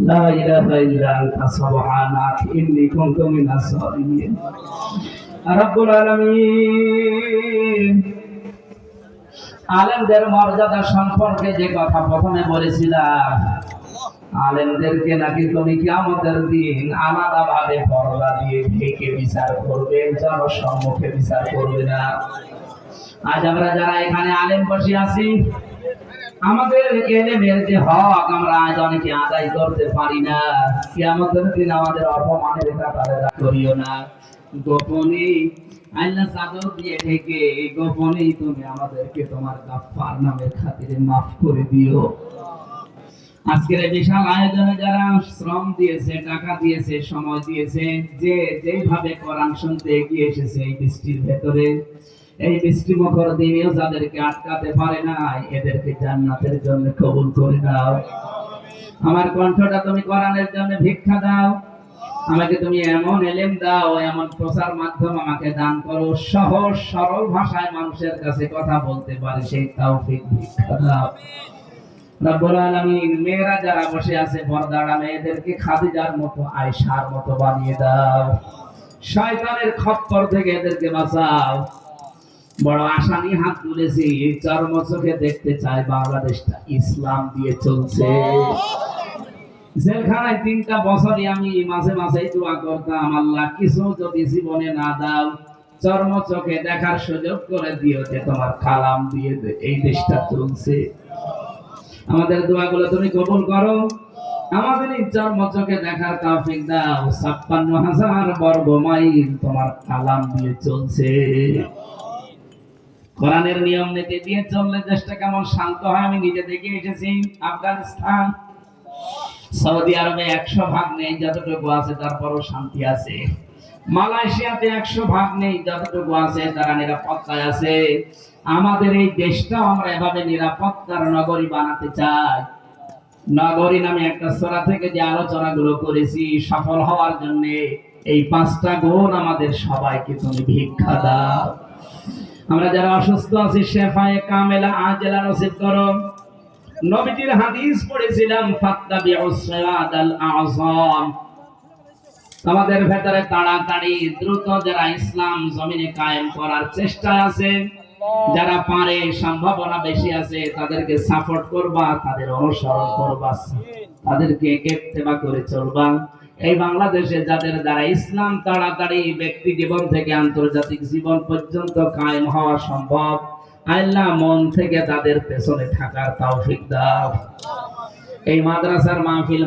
لا إله إلا أنت سبحانك إني كنت من الظالمين رب العالمين আলেমদের মর্যাদা সম্পর্কে যে কথা প্রথমে বলেছিলাম আলেমদেরকে নাকি তুমি কি আমাদের দিন আলাদা ভাবে পর্দা দিয়ে ঢেকে বিচার করবে জনসম্মুখে বিচার করবে না আজ আমরা যারা এখানে আলেম বসে আছি আমাদের এলেমের যে হক, আমরা আজ অনেকে আদায় করতে পারি না। কি আমাদের দিন আমাদের অপমানের করিও না। গোপনে আল্লাহ দিয়ে তুমি আমাদেরকে তোমার নামের খাতিরে মাফ করে দিও। আজকের বিশাল আয়োজনে যারা শ্রম দিয়েছে, টাকা দিয়েছে, সময় দিয়েছে, যে যেভাবে কোরআন শুনতে এগিয়ে এসেছে এই বৃষ্টির ভেতরে এই বৃষ্টি মুখর দিনেও যাদেরকে আটকাতে পারে না এদেরকে জান্নাতের জন্য কবুল করে দাও আমার কণ্ঠটা তুমি কোরআনের জন্য ভিক্ষা দাও। আমাকে তুমি এমন এলেম দাও, এমন প্রচার মাধ্যম আমাকে দান করো, সহজ, সরল ভাষায় মানুষের কাছে কথা বলতে পারে, সেই তৌফিক ভিক্ষা দাও। মেয়েরা যারা বসে আছে পর্দাড়া মেয়েদেরকে খাদিজার মতো, আয়েশার মতো বানিয়ে দাও। শয়তানের খপ্পর থেকে এদেরকে বাঁচাও। বড় আশা নিয়ে হাত তুলেছি চর্ম চোখে দেখতে চাই বাংলাদেশটা। ইসলাম দিয়ে চলছে। জেলখানায় তিনটা বছরই আমি মাঝে মাঝে দোয়া করতাম, আল্লাহ, কিছু যদি জীবনে না দাও, চর্ম চোখে দেখার সুযোগ করে তোমার কালাম দিয়ে এই দেশটা চলছে। আমাদের দোয়াগুলো তুমি কবুল করো। আমাদের এই চর্ম চোখে দেখার তৌফিক দাও। ছাপ্পান্ন হাজার বর্গ মাইল তোমার কালাম দিয়ে চলছে। কোরআনের নিয়ম নীতি দিয়ে চললে দেশটা কেমন শান্ত হয় আমি নিজে দেখে এসেছি, আফগানিস্তান। সৌদি আরবে একশো ভাগ নেই, যতটুকু আছে তারপরও শান্তি আছে। মালয়েশিয়াতে একশো ভাগ নেই, যতটুকু আছে তারা নিরাপত্তায় আছে। আমাদের এই দেশটাও আমরা এভাবে নিরাপত্তার নগরী বানাতে চাই। নগরী নামে একটা সোরা থেকে যে আলোচনাগুলো করেছি, সফল হওয়ার জন্য এই পাঁচটা গুণ আমাদের সবাইকে তুমি ভিক্ষা দাও। আমরা যারা অসুস্থ আছি শেফায়ে কামেলা আজেলা নসিব করো। নবীজির হাদিস পড়েছিলাম ফাত্তাবিউস সিরাতাল আযম। আমাদের ভেতরে তাড়াতাড়ি দ্রুত যারা ইসলাম জমিনে কায়েম করার চেষ্টা আছে যারা পারে সম্ভাবনা বেশি আছে তাদেরকে সাপোর্ট করবা তাদের অনুসরণ করবা তাদেরকে কেপ্তেবা করে চলবা। এই বাংলাদেশে যাদের দ্বারা ইসলাম তাড়াতাড়ি ব্যক্তি জীবন থেকে আন্তর্জাতিক জীবন পর্যন্ত কায়েম হওয়া সম্ভব, আল্লাহ মন থেকে তাদের পেছনে থাকার তাও দাও। এই মাদ্রাসার মাহফিল